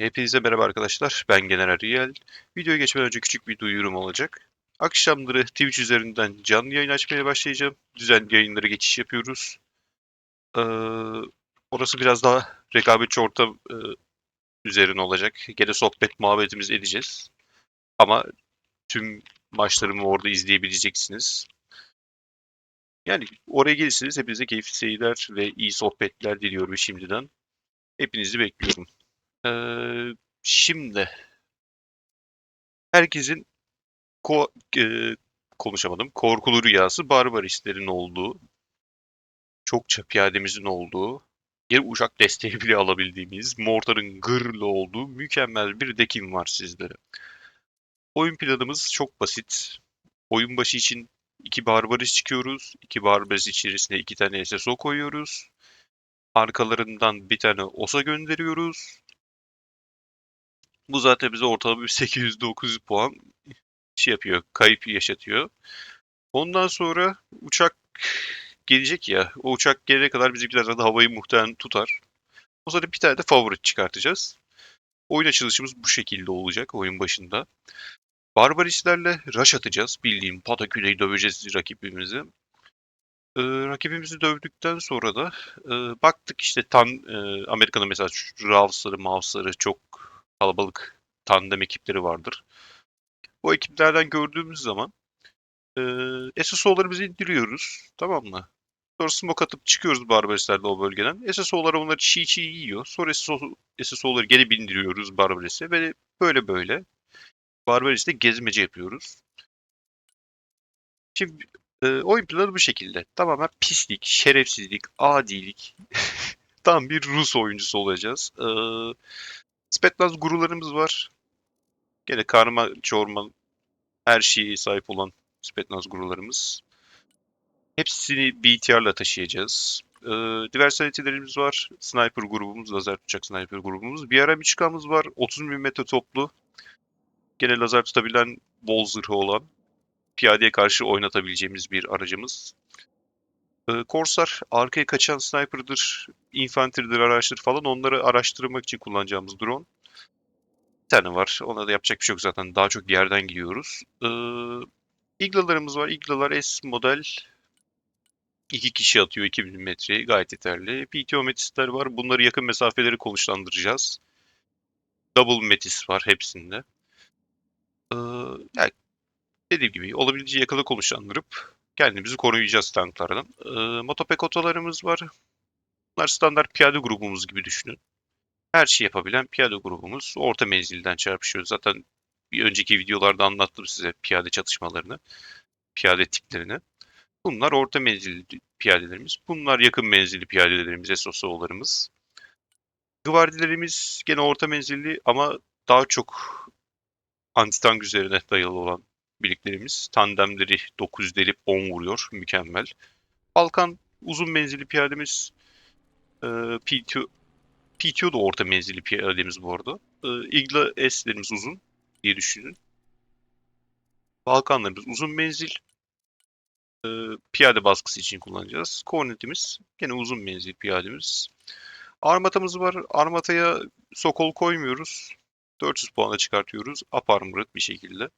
Hepinize merhaba arkadaşlar. Ben General Riel. Videoya geçmeden önce küçük bir duyurum olacak. Akşamları Twitch üzerinden canlı yayın açmaya başlayacağım. Düzenli yayınlara geçiş yapıyoruz. Ee, orası biraz daha rekabetçi ortam e, üzerine olacak. Gene sohbet muhabbetimizi edeceğiz. Ama tüm maçlarımı orada izleyebileceksiniz. Yani oraya gelirseniz hepinize keyifli seyirler ve iyi sohbetler diliyorum şimdiden. Hepinizi bekliyorum. Ee, şimdi herkesin ko e, konuşamadım. Korkulu rüyası barbaristlerin olduğu, çokça piyademizin olduğu, bir uçak desteği bile alabildiğimiz, mortarın gırlı olduğu mükemmel bir dekim var sizlere. Oyun planımız çok basit. Oyun başı için iki barbarist çıkıyoruz. İki barbarist içerisine iki tane SSO koyuyoruz. Arkalarından bir tane OSA gönderiyoruz. Bu zaten bize ortalama bir 800-900 puan şey yapıyor, kayıp yaşatıyor. Ondan sonra uçak gelecek ya, o uçak gelene kadar bizimkiler zaten havayı muhtemelen tutar. O zaman bir tane de favorit çıkartacağız. Oyun açılışımız bu şekilde olacak oyun başında. Barbaristlerle rush atacağız. Bildiğim Pataküle'yi döveceğiz rakibimizi. Ee, rakibimizi dövdükten sonra da e, baktık işte tan e, Amerika'da mesela Ravs'ları, Mavs'ları çok kalabalık tandem ekipleri vardır. Bu ekiplerden gördüğümüz zaman e, SSO'larımızı indiriyoruz. Tamam mı? Sonra smoke atıp çıkıyoruz barbaristlerle o bölgeden. SSO'lar onları çiğ çiğ yiyor. Sonra SSO, SSO'ları geri bindiriyoruz barbariste ve böyle böyle barbariste gezmece yapıyoruz. Şimdi e, oyun planı bu şekilde. Tamamen pislik, şerefsizlik, adilik. Tam bir Rus oyuncusu olacağız. E, Spetnaz gurularımız var. Gene karma çorman her şeye sahip olan Spetnaz gurularımız. Hepsini BTR'la taşıyacağız. Ee, Diversity'lerimiz var. Sniper grubumuz, lazer tutacak sniper grubumuz. Bir ara var. 30 mm toplu. Gene lazer tutabilen bol zırhı olan. Piyadeye karşı oynatabileceğimiz bir aracımız. Ee, Korsar arkaya kaçan sniper'dır, infanteridir, araçtır falan. Onları araştırmak için kullanacağımız drone. Bir tane var. Ona da yapacak bir şey yok zaten. Daha çok yerden gidiyoruz. Ee, İglalarımız var. İglalar S model. İki kişi atıyor 2000 metreyi. Gayet yeterli. PTO metisler var. Bunları yakın mesafeleri konuşlandıracağız. Double metis var hepsinde. Ee, yani dediğim gibi olabildiğince yakını konuşlandırıp kendimizi koruyacağız tanklardan. Ee, motopek otolarımız var. Bunlar standart piyade grubumuz gibi düşünün. Her şeyi yapabilen piyade grubumuz. Orta menzilden çarpışıyoruz. Zaten bir önceki videolarda anlattım size piyade çatışmalarını, piyade tiplerini. Bunlar orta menzilli piyadelerimiz. Bunlar yakın menzilli piyadelerimiz, SOSO'larımız. Gvardilerimiz gene orta menzilli ama daha çok antitank üzerine dayalı olan birliklerimiz. Tandemleri 9 delip 10 vuruyor. Mükemmel. Balkan uzun menzilli piyademiz. Ee, PTO, PTO da orta menzilli piyademiz bu arada. Ee, Igla S'lerimiz uzun diye düşünün. Balkanlarımız uzun menzil. Ee, piyade baskısı için kullanacağız. Kornetimiz gene uzun menzil piyademiz. Armatamız var. Armataya sokol koymuyoruz. 400 puana çıkartıyoruz. Up armored bir şekilde.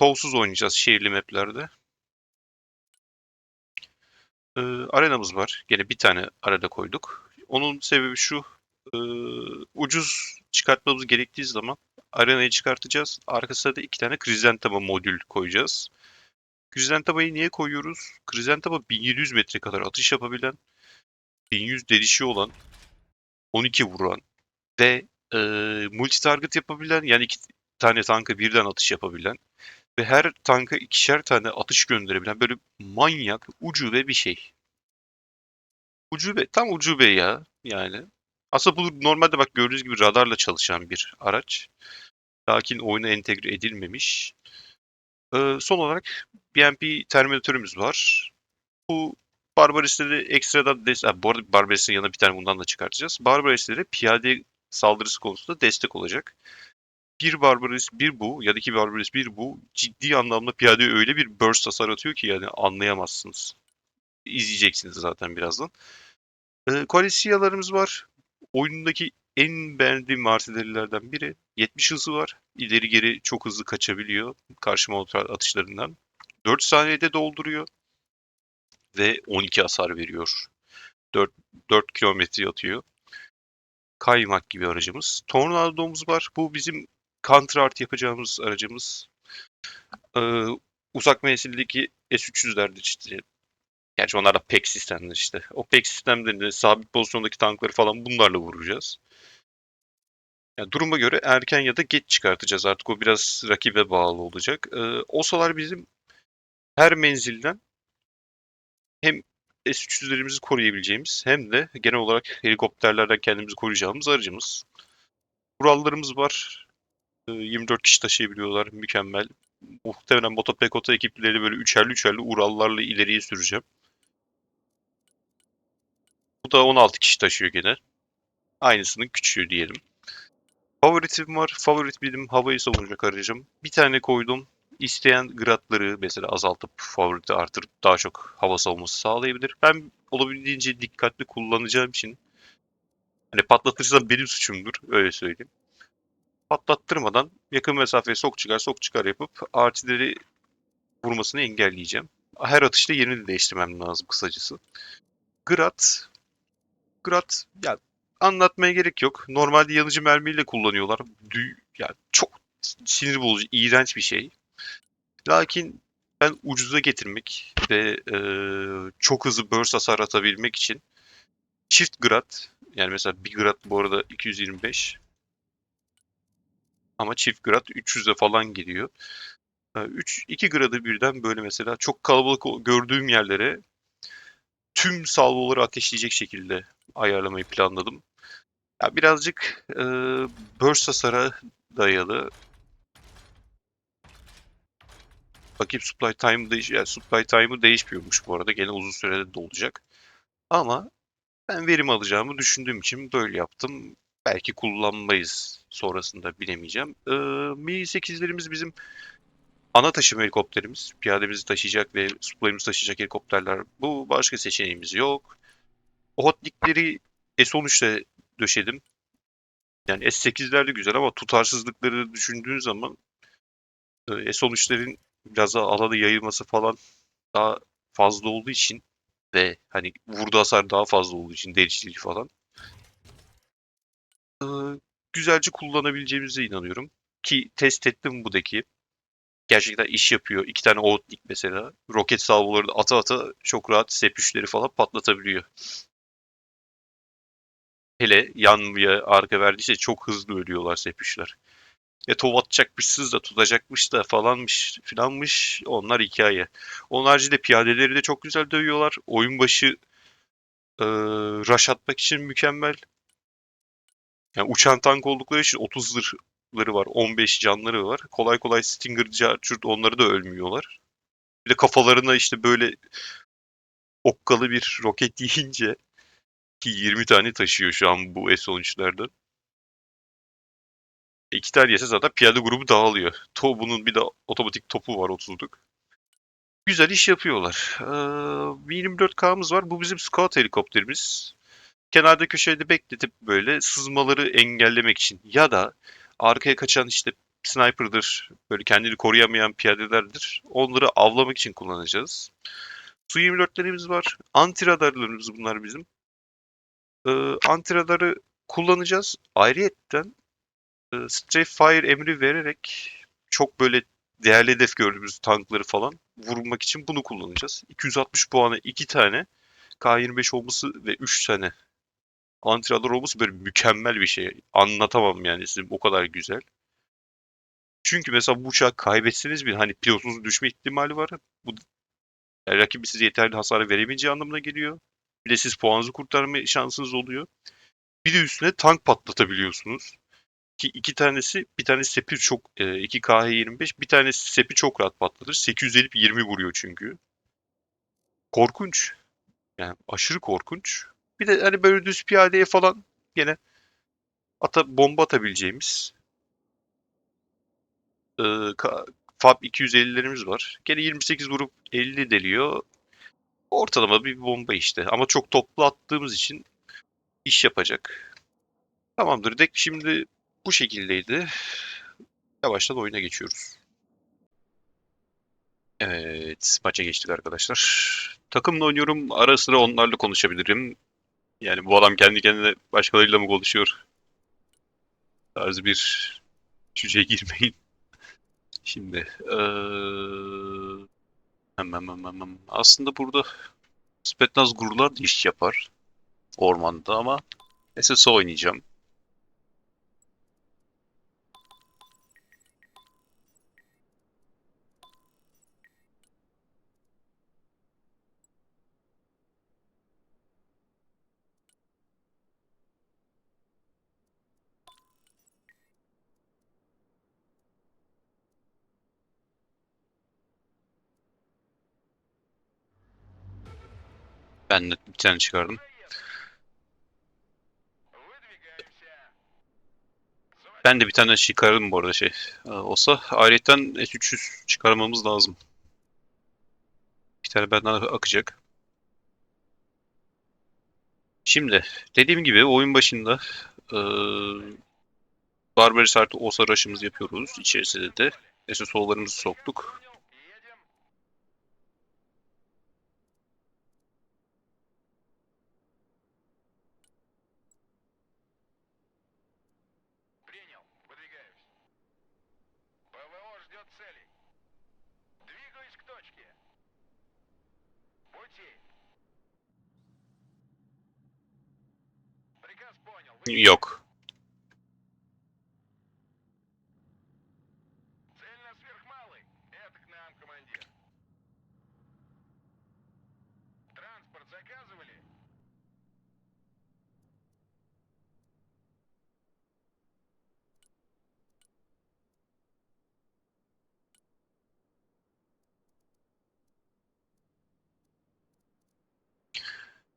Tolsuz oynayacağız şehirli maplerde. Ee, arenamız var. Gene bir tane arada koyduk. Onun sebebi şu. E, ucuz çıkartmamız gerektiği zaman arenayı çıkartacağız. Arkasına da iki tane krizantema modül koyacağız. Krizantema'yı niye koyuyoruz? Krizantema 1700 metre kadar atış yapabilen, 1100 delişi olan, 12 vuran ve e, multi target yapabilen yani iki tane tanka birden atış yapabilen ve her tanka ikişer tane atış gönderebilen böyle manyak, ucube bir şey. Ucube, tam ucube ya yani. Aslında bu normalde bak gördüğünüz gibi radarla çalışan bir araç. Lakin oyuna entegre edilmemiş. Ee, son olarak BMP terminatörümüz var. Bu Barbaristleri ekstradan destek... Bu arada Barbarist'in yanına bir tane bundan da çıkartacağız. Barbaristlere piyade saldırısı konusunda destek olacak. Bir Barbarist bir bu ya da iki Barbarist bir bu ciddi anlamda piyadeye öyle bir burst hasar atıyor ki yani anlayamazsınız. İzleyeceksiniz zaten birazdan. Ee, Koalisiyalarımız var. Oyundaki en beğendiğim artillerilerden biri. 70 hızı var. İleri geri çok hızlı kaçabiliyor karşı motor atışlarından. 4 saniyede dolduruyor. Ve 12 hasar veriyor. 4, 4 kilometre atıyor. Kaymak gibi aracımız. Tornado'muz var. Bu bizim counter art yapacağımız aracımız. Ee, uzak menzildeki S-300'lerde işte Gerçi onlar da PEK sistemler işte. O PEK sistemlerinde sabit pozisyondaki tankları falan bunlarla vuracağız. Yani duruma göre erken ya da geç çıkartacağız artık. O biraz rakibe bağlı olacak. Ee, OSA'lar bizim her menzilden hem S-300'lerimizi koruyabileceğimiz hem de genel olarak helikopterlerden kendimizi koruyacağımız aracımız. Kurallarımız var. Ee, 24 kişi taşıyabiliyorlar. Mükemmel. Muhtemelen Motopekota ekipleri böyle üçerli üçerli Urallarla ileriye süreceğim. Bu da 16 kişi taşıyor gene. Aynısının küçüğü diyelim. Favoritim var. Favorit benim havayı savunacak aracım. Bir tane koydum. İsteyen gradları mesela azaltıp favorite artırıp daha çok hava savunması sağlayabilir. Ben olabildiğince dikkatli kullanacağım için hani patlatırsam benim suçumdur. Öyle söyleyeyim. Patlattırmadan yakın mesafeye sok çıkar sok çıkar yapıp artileri vurmasını engelleyeceğim. Her atışta yerini de değiştirmem lazım kısacası. Grad Grad ya anlatmaya gerek yok. Normalde yanıcı mermiyle kullanıyorlar. Dü ya çok sinir bozucu, iğrenç bir şey. Lakin ben ucuza getirmek ve e, çok hızlı burst hasar atabilmek için çift grad yani mesela bir grad bu arada 225 ama çift grad 300'e falan geliyor. 3 2 gradı birden böyle mesela çok kalabalık gördüğüm yerlere tüm salvoları ateşleyecek şekilde ayarlamayı planladım. Ya birazcık e, burst hasara dayalı. Bakayım supply time değiş yani supply time'ı değişmiyormuş bu arada. Gene uzun sürede de olacak. Ama ben verim alacağımı düşündüğüm için böyle yaptım. Belki kullanmayız sonrasında bilemeyeceğim. Ee, Mi-8'lerimiz bizim ana taşıma helikopterimiz. Piyademizi taşıyacak ve supply'ımızı taşıyacak helikopterler. Bu başka seçeneğimiz yok. O hotlikleri S13'te döşedim. Yani S8'ler de güzel ama tutarsızlıkları düşündüğün zaman e, S13'lerin biraz daha alanı yayılması falan daha fazla olduğu için ve hani vurdu hasar daha fazla olduğu için dericiliği falan e, güzelce kullanabileceğimize inanıyorum. Ki test ettim bu deki. Gerçekten iş yapıyor. İki tane Outlik mesela. Roket salvoları da ata ata çok rahat S3'leri falan patlatabiliyor. Hele yan ya arka verdiyse çok hızlı ölüyorlar sepüşler. Ya tov atacakmışsınız da tutacakmış da falanmış filanmış onlar hikaye. Onun haricinde piyadeleri de çok güzel dövüyorlar. Oyun başı e, rush atmak için mükemmel. Yani uçan tank oldukları için 30 zırhları var. 15 canları var. Kolay kolay Stinger, Charged onları da ölmüyorlar. Bir de kafalarına işte böyle okkalı bir roket yiyince ki 20 tane taşıyor şu an bu S13'lerden. İki tane yese zaten piyade grubu dağılıyor. To bunun bir de otomatik topu var 30'luk. Güzel iş yapıyorlar. Ee, 24K'mız var. Bu bizim scout helikopterimiz. Kenarda köşede bekletip böyle sızmaları engellemek için ya da arkaya kaçan işte sniper'dır, böyle kendini koruyamayan piyadelerdir. Onları avlamak için kullanacağız. Su-24'lerimiz var. Anti radarlarımız bunlar bizim e, antiradarı kullanacağız. Ayrıyetten e, Strafe Fire emri vererek çok böyle değerli hedef gördüğümüz tankları falan vurmak için bunu kullanacağız. 260 puanı 2 tane K25 olması ve 3 tane antiradar olması böyle mükemmel bir şey. Anlatamam yani sizin o kadar güzel. Çünkü mesela bu uçağı kaybetseniz bir hani pilotunuzun düşme ihtimali var. Bu yani rakibi size yeterli hasar veremeyeceği anlamına geliyor. Bir de siz puanınızı kurtarma şansınız oluyor. Bir de üstüne tank patlatabiliyorsunuz. Ki iki tanesi, bir tanesi Sepir çok, e, 2 KH25, bir tanesi Sepir çok rahat patlatır. 850 20 vuruyor çünkü. Korkunç. Yani aşırı korkunç. Bir de hani böyle düz piyadeye falan gene ata, bomba atabileceğimiz e, FAB 250'lerimiz var. Gene 28 vurup 50 deliyor. Ortalama bir bomba işte. Ama çok toplu attığımız için iş yapacak. Tamamdır. Deck şimdi bu şekildeydi. Yavaştan oyuna geçiyoruz. Evet, maça geçtik arkadaşlar. Takımla oynuyorum. Ara sıra onlarla konuşabilirim. Yani bu adam kendi kendine başkalarıyla mı konuşuyor? Tarzı bir cüceye girmeyin. Şimdi eee hemen hemen hemen. Aslında burada Spetnaz gurular da iş yapar ormanda ama SSO oynayacağım. Ben de bir tane çıkardım. Ben de bir tane çıkardım bu arada şey. Ee, olsa ayrıyetten S300 çıkarmamız lazım. Bir tane benden akacak. Şimdi dediğim gibi oyun başında eee Barbaris artı Osa rush'ımızı yapıyoruz. İçerisinde de SSO'larımızı soktuk. Йок.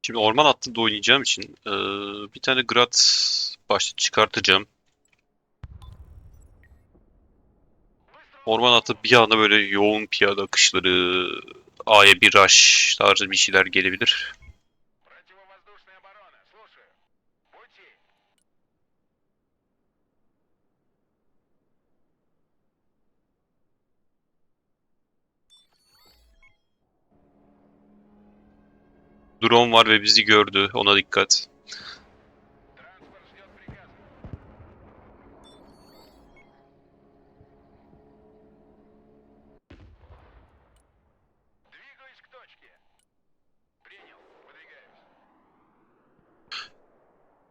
Şimdi orman hattında oynayacağım için eee, bir tane Grad başta çıkartacağım. Orman hattı bir anda böyle yoğun piyade akışları, A'ya bir rush tarzı bir şeyler gelebilir. Drone var ve bizi gördü. Ona dikkat.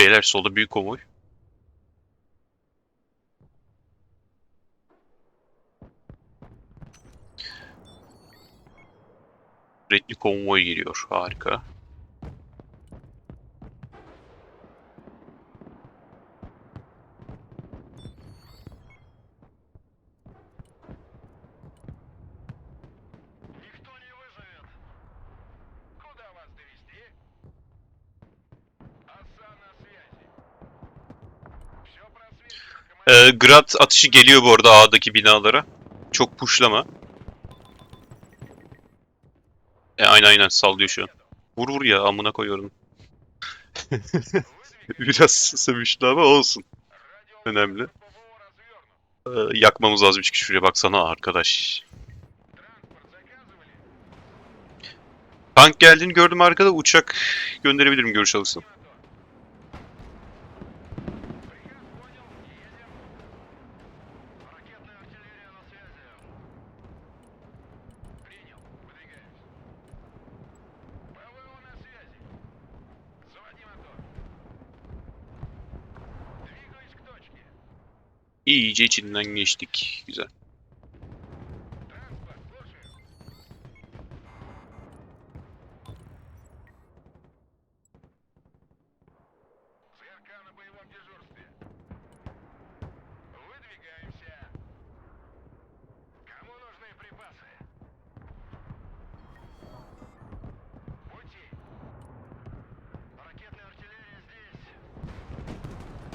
Beyler solda büyük konvoy. Redli konvoy giriyor. Harika. Grad atışı geliyor bu arada A'daki binalara. Çok pushlama. E, aynen aynen sallıyor şu an. Vur vur ya amına koyuyorum. Biraz sövüştü ama olsun. Önemli. Ee, yakmamız az bir çünkü şuraya baksana arkadaş. Tank geldiğini gördüm arkada uçak gönderebilirim görüş alırsam. İyice içinden geçtik. Güzel.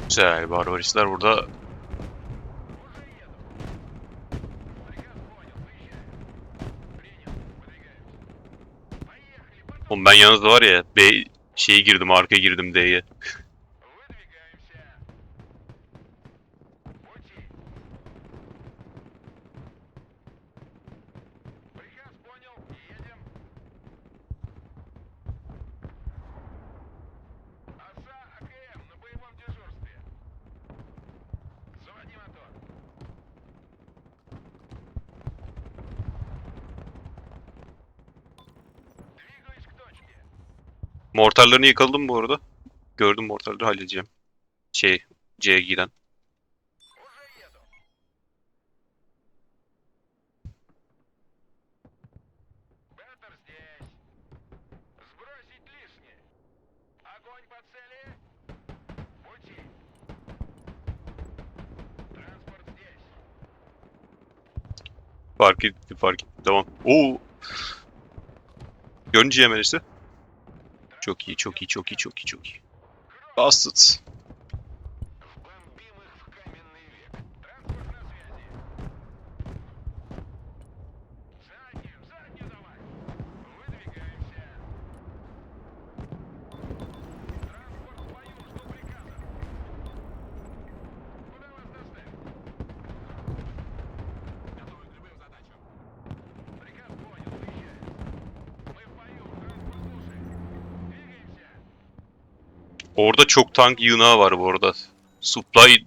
Güzel, barbaristler burada ben yalnız da var ya B şeye girdim arkaya girdim D'ye. Mortarlarını yakaladım bu arada. Gördüm mortarları halledeceğim. Şey C'ye giden. Fark etti, fark etti. Tamam. Oo. Görünce hemen işte. Çok iyi, çok iyi, çok iyi, çok iyi, çok iyi. Bastard. Orada çok tank yığınağı var bu arada. Supply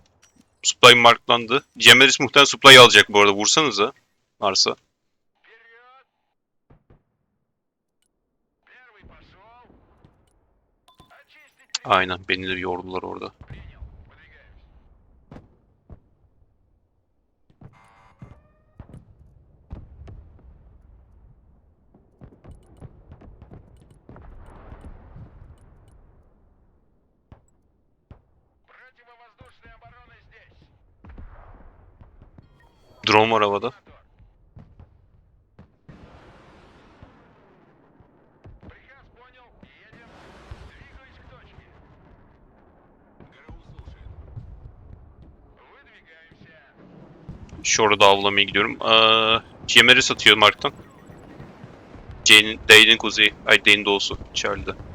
supply marklandı. Cemeris muhtemelen supply alacak bu arada. Vursanıza. Varsa. Aynen beni de yordular orada. Drone var havada. Şurada avlamaya gidiyorum. Ee, satıyor Mark'tan. Dane'in kuzeyi. Ay Dane'in doğusu. Charlie'de.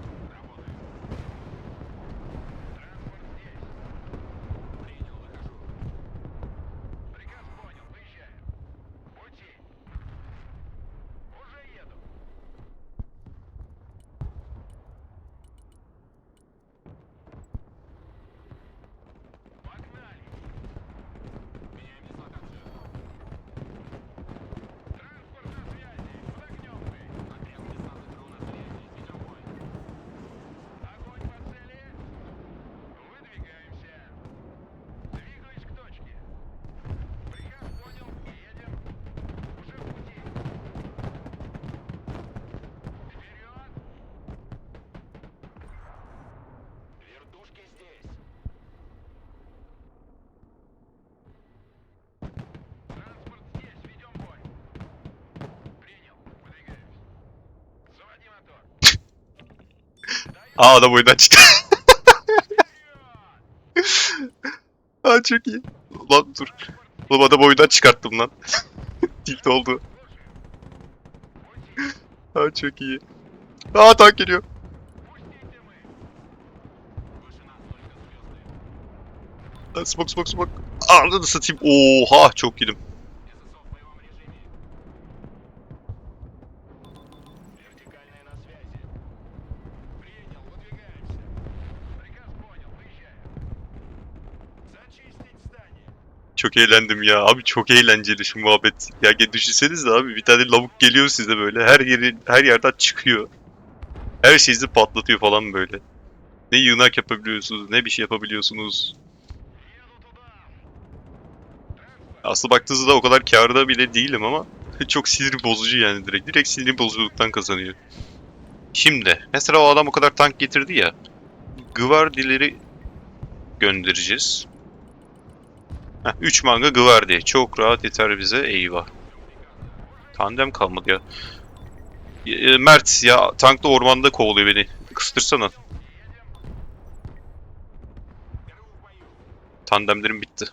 Aa adam oyundan çıktı. Aa çok iyi. Lan dur. Oğlum adam oyundan çıkarttım lan. Tilt oldu. Aa çok iyi. Aa tank geliyor. Aa, smoke smoke smoke. Anladın satayım. Oha çok yedim. çok eğlendim ya. Abi çok eğlenceli şu muhabbet. Ya düşünseniz de abi bir tane lavuk geliyor size böyle. Her yeri her yerden çıkıyor. Her şeyinizi patlatıyor falan böyle. Ne yığınak yapabiliyorsunuz, ne bir şey yapabiliyorsunuz. Aslında baktığınızda o kadar kârda bile değilim ama çok sinir bozucu yani direkt. Direkt sinir bozuculuktan kazanıyor. Şimdi mesela o adam o kadar tank getirdi ya. Gvardileri göndereceğiz. Heh, 3 manga Gvardi. Çok rahat yeter bize. Eyvah. Tandem kalmadı ya. E, Mert ya tankla ormanda kovalıyor beni. Kıstırsana. Tandemlerim bitti.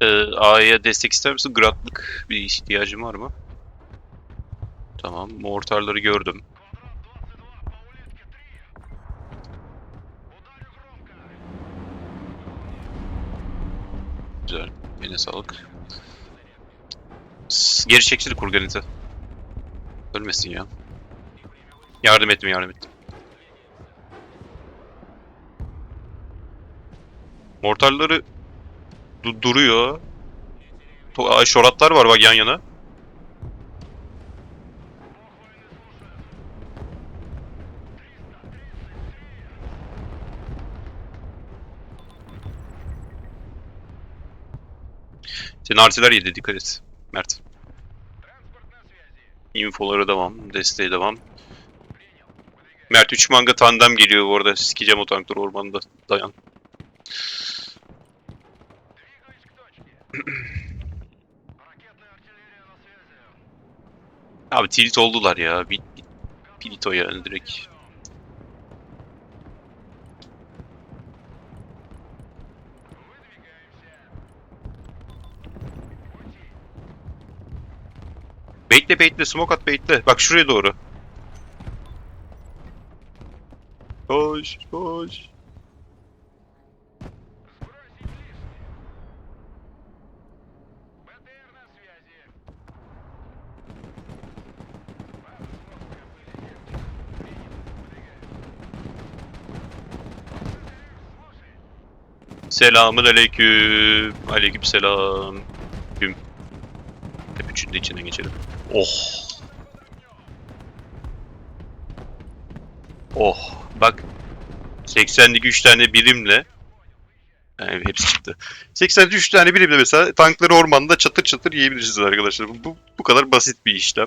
Ee, A'ya destek ister misin? Gradlık bir ihtiyacın var mı? Tamam. Mortarları gördüm. Güzel. Yine sağlık. Geri çeksil kurganite. Ölmesin ya. Yardım ettim yardım ettim. Mortarları du- duruyor. To- şoratlar var bak yan yana. Senin artiler yedi dikkat et. Mert. Infoları devam. Desteği devam. Mert 3 manga tandem geliyor bu arada. Sikeceğim o tankları ormanda. Dayan. Abi tilt oldular ya. Bir, bir, Pilito yani direkt. Baitle baitle smoke at baitle. Bak şuraya doğru. Koş koş. Selamun aleyküm. Aleyküm selam. Güm. Hep üçünü de içinden geçelim. Oh. Oh. Bak. 80'lik 3 tane birimle yani hepsi çıktı. 80'lik 3 tane birimle mesela tankları ormanda çatır çatır yiyebilirsiniz arkadaşlar. Bu, bu, kadar basit bir işlem.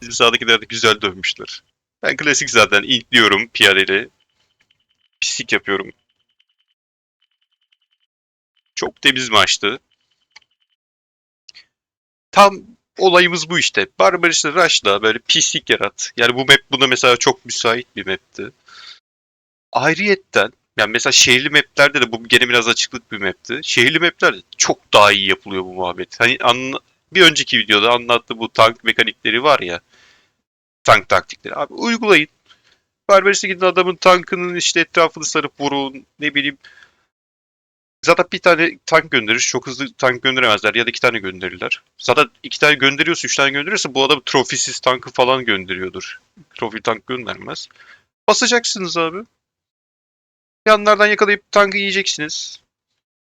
Bizim sağdakiler de güzel dövmüşler. Ben klasik zaten intliyorum piyadeyle. Pislik yapıyorum. Çok temiz maçtı. Tam olayımız bu işte. Barbarista Rush'la böyle pislik yarat. Yani bu map buna mesela çok müsait bir mapti. Ayrıyetten yani mesela şehirli maplerde de bu gene biraz açıklık bir mapti. Şehirli maplerde çok daha iyi yapılıyor bu muhabbet. Hani anla- bir önceki videoda anlattığı bu tank mekanikleri var ya. Tank taktikleri. Abi uygulayın. Barbarista gidin adamın tankının işte etrafını sarıp vurun. Ne bileyim Zaten bir tane tank gönderir. Çok hızlı tank gönderemezler ya da iki tane gönderirler. Zaten iki tane gönderiyorsa, üç tane gönderiyorsa bu adam trofisiz tankı falan gönderiyordur. Trofi tank göndermez. Basacaksınız abi. Yanlardan yakalayıp tankı yiyeceksiniz.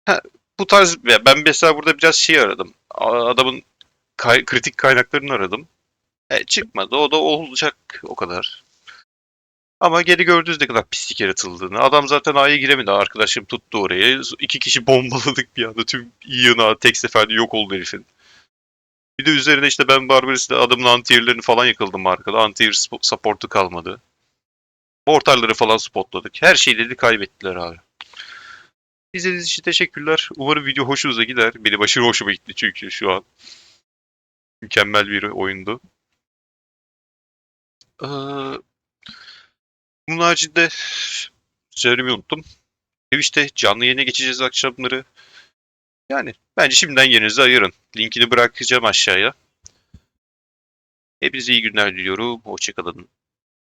Ha, bu tarz ben mesela burada biraz şey aradım. Adamın kay- kritik kaynaklarını aradım. E, çıkmadı. O da olacak o kadar. Ama geri gördünüz ne kadar pislik yaratıldığını. Adam zaten A'ya giremedi. Arkadaşım tuttu orayı. İki kişi bombaladık bir anda. Tüm yığına tek seferde yok oldu herifin. Bir de üzerine işte ben Barbaris'te adamın anti-air'lerini falan yakaladım arkada. Anti-air spo- support'u kalmadı. Mortarları falan spotladık. Her şeyleri kaybettiler abi. İzlediğiniz için teşekkürler. Umarım video hoşunuza gider. Benim aşırı hoşuma gitti çünkü şu an. Mükemmel bir oyundu. Ee, bunun haricinde söylemeyi unuttum. Twitch'te canlı yayına geçeceğiz akşamları. Yani bence şimdiden yerinizi ayırın. Linkini bırakacağım aşağıya. Hepinize iyi günler diliyorum. Hoşçakalın.